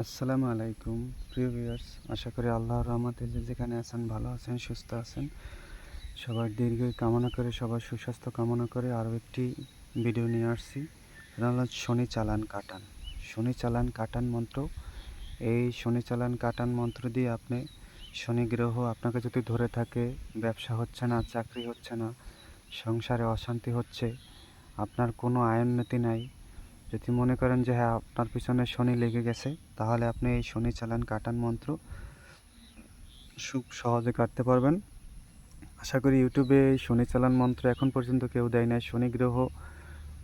আসসালামু আলাইকুম। প্রিয় ভিউয়ার্স, আশা করি আল্লাহর রহমতে যেখানে আছেন, ভালো আছেন, সুস্থ আছেন। সবার দীর্ঘ কামনা করে, সবার সুস্বাস্থ্য কামনা করে আরও একটি ভিডিও নিয়ে আসছি। সেটা হলো শনি চালান কাটান। শনি চালান কাটান মন্ত্র। এই শনি চালান কাটান মন্ত্র দিয়ে আপনি শনি গ্রহ আপনাকে যদি ধরে থাকে, ব্যবসা হচ্ছে না, চাকরি হচ্ছে না, সংসারে অশান্তি হচ্ছে, আপনার কোনো আয়োন্নতি নাই যদি মনে করেন যে হ্যাঁ আপনার পিছনে শনি লেগে গেছে, তাহলে আপনি এই শনি চালান কাটান মন্ত্র খুব সহজে কাটতে পারবেন। আশা করি ইউটিউবে এই শনি চালান মন্ত্র এখন পর্যন্ত কেউ দেয় না শনি গ্রহ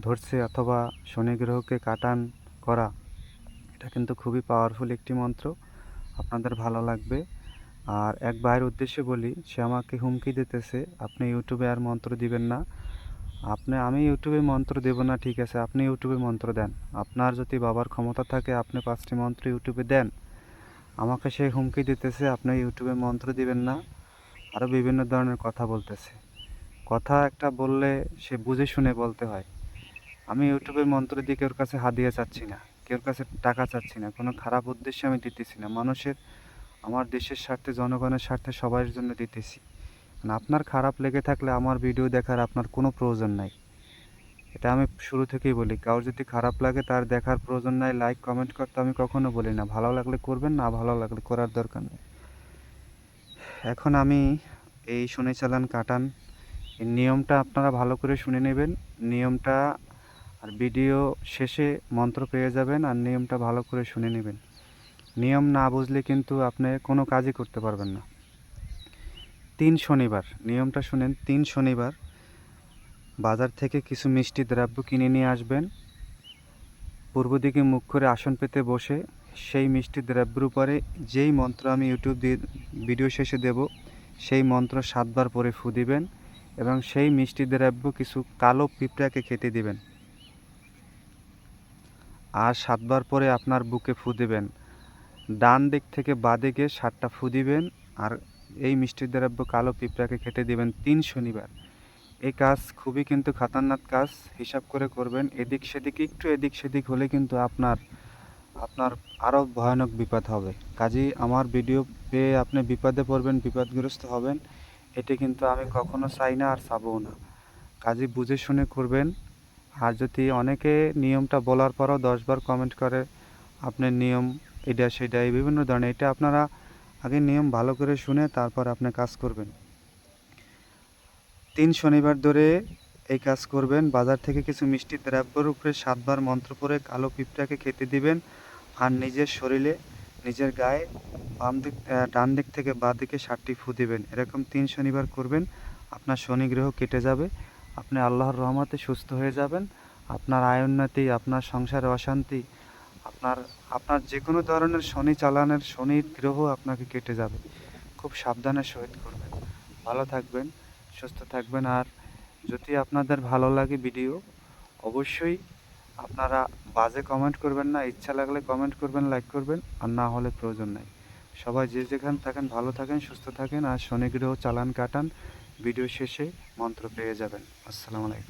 ধরছে অথবা শনি গ্রহকে কাটান করা, এটা কিন্তু খুবই পাওয়ারফুল একটি মন্ত্র। আপনাদের ভালো লাগবে। আর এক ভাইয়ের উদ্দেশ্যে বলি, সে আমাকে হুমকি দিতেছে, আপনি ইউটিউবে আর মন্ত্র দিবেন না। আপনি, আমি ইউটিউবে মন্ত্র দেব না, ঠিক আছে? আপনি ইউটিউবে মন্ত্র দেন। আপনার যদি বাবার ক্ষমতা থাকে, আপনি পাঁচটি মন্ত্র ইউটিউবে দেন। আমাকে সে হুমকি দিতেছে, আপনি ইউটিউবে মন্ত্র দিবেন না। আরও বিভিন্ন ধরনের কথা বলতেছে। কথা একটা বললে সে বুঝে শুনে বলতে হয়। আমি ইউটিউবে মন্ত্র দিয়ে কেউর কাছে হাদিয়া চাচ্ছি না, কেউর কাছে টাকা চাচ্ছি না। কোনো খারাপ উদ্দেশ্যে আমি দিতেছি না। মানুষের, আমার দেশের স্বার্থে, জনগণের স্বার্থে সবার জন্য দিতেছি। মানে আপনার খারাপ লেগে থাকলে আমার ভিডিও দেখার আপনার কোনো প্রয়োজন নাই। এটা আমি শুরু থেকেই বলি, কারোর যদি খারাপ লাগে তার দেখার প্রয়োজন নাই লাইক কমেন্ট করতে আমি কখনো বলি না। ভালো লাগলে করবেন, না ভালো লাগলে করার দরকার নেই। এখন আমি এই শুনে চালান কাটান। নিয়মটা আপনারা ভালো করে শুনে নেবেন। নিয়মটা আর ভিডিও শেষে মন্ত্র পেয়ে যাবেন আর নিয়মটা ভালো করে শুনে নেবেন। নিয়ম না বুঝলে কিন্তু আপনি কোনো কাজই করতে পারবেন না। তিন শনিবার, নিয়মটা শুনেন, তিন শনিবার বাজার থেকে কিছু মিষ্টি দ্রব্য কিনে নিয়ে আসবেন। পূর্ব দিকে মুখ করে আসন পেতে বসে সেই মিষ্টি দ্রব্যের উপরে যেই মন্ত্র আমি ইউটিউব দিয়ে ভিডিও শেষে দেব, সেই মন্ত্র সাতবার পরে ফু দিবেন এবং সেই মিষ্টি দ্রব্য কিছু কালো পিঁপড়াকে খেতে দিবেন। আর সাতবার পরে আপনার বুকে ফু দিবেন। ডান দিক থেকে বাদিকে সাতটা ফু দিবেন আর এই মিষ্টি দ্রব্য কালো পিঁপড়াকে খেতে দেবেন তিন শনিবার। এই কাজ খুবই কিন্তু খাতারনাক কাজ, হিসাব করে করবেন। এদিক সেদিক, একটু এদিক সেদিক হলে কিন্তু আপনার আপনার আরও ভয়ানক বিপদ হবে। কাজেই আমার ভিডিও পেয়ে আপনি বিপদে পড়বেন, বিপদগ্রস্ত হবেন, এটি কিন্তু আমি কখনো চাই না আর চাবও না। কাজে বুঝে শুনে করবেন। আর যদি অনেকে নিয়মটা বলার পরও দশবার কমেন্ট করে আপনার নিয়ম, এটা সেটা বিভিন্ন ধরনের, এটা আপনারা আগে নিয়ম ভালো করে শুনে তারপর আপনি কাজ করবেন। তিন শনিবার ধরে এই কাজ করবেন। বাজার থেকে কিছু মিষ্টি দ্রব্যের উপরে সাতবার মন্ত্র পরে কালো পিঁপড়াকে খেতে দিবেন আর নিজের শরীরে, নিজের গায়ে বাম দিক ডান দিক থেকে বাঁ দিকে ষাটটি ফু দিবেন। এরকম তিন শনিবার করবেন। আপনার শনি গ্রহ কেটে যাবে। আপনি আল্লাহর রহমতে সুস্থ হয়ে যাবেন। আপনার আয়োন্নতি আপনার সংসারে অশান্তি আপনার আপনার যে কোনো ধরনের শনি চালানের শনির গ্রহ আপনাকে কেটে যাবে। খুব সাবধানের সহিত করবেন। ভালো থাকবেন, সুস্থ থাকবেন। আর যদি আপনাদের ভালো লাগে ভিডিও, অবশ্যই আপনারা বাজে কমেন্ট করবেন না, ইচ্ছা লাগলে কমেন্ট করবেন, লাইক করবেন, আর না হলে প্রয়োজন নাই। সবাই যে যেখানে থাকেন, ভালো থাকেন, সুস্থ থাকেন, আর শনি গ্রহ চালান কাটান, ভিডিও শেষে মন্ত্র পেয়ে যাবেন। আসসালামু আলাইকুম।